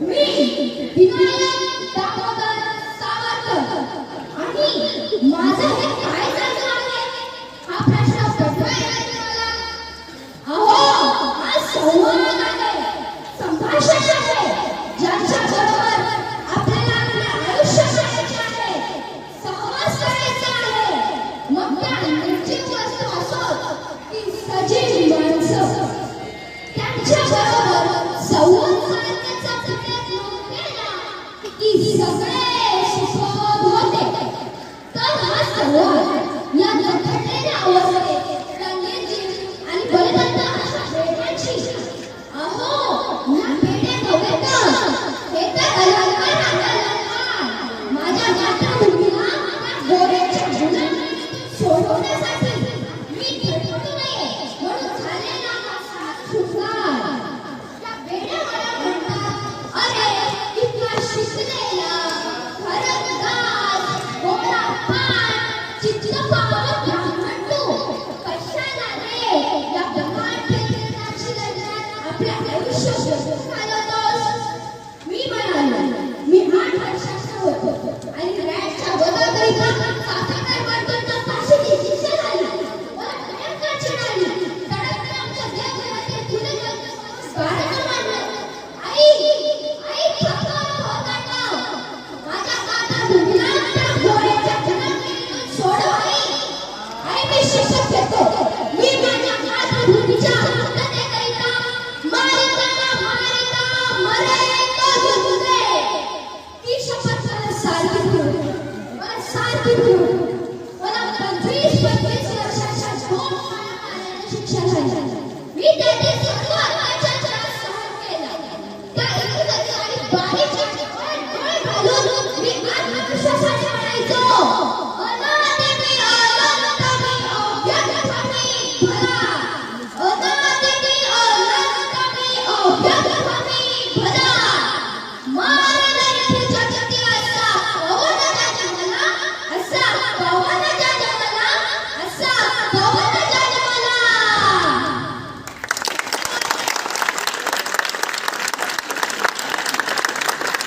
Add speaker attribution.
Speaker 1: मी विनायक दामोदर सावरकर आणि माझं हे काय चाललं आहे हा प्रश्न पडलाय ना तुम्हाला अहो हा संवाद आहे संभाषण आहे ज्यांच्या बरोबर आपल्याला आपल्या आयुष्य करायचे आहे सहवास करायचा आहे मग त्या निर्जीव वस्तू असो की सजीव आपल्या आयुष्य व्यस्त मी म्हणालो मी आठ वर्षात शिक्षा झाली मी त्या दिवशी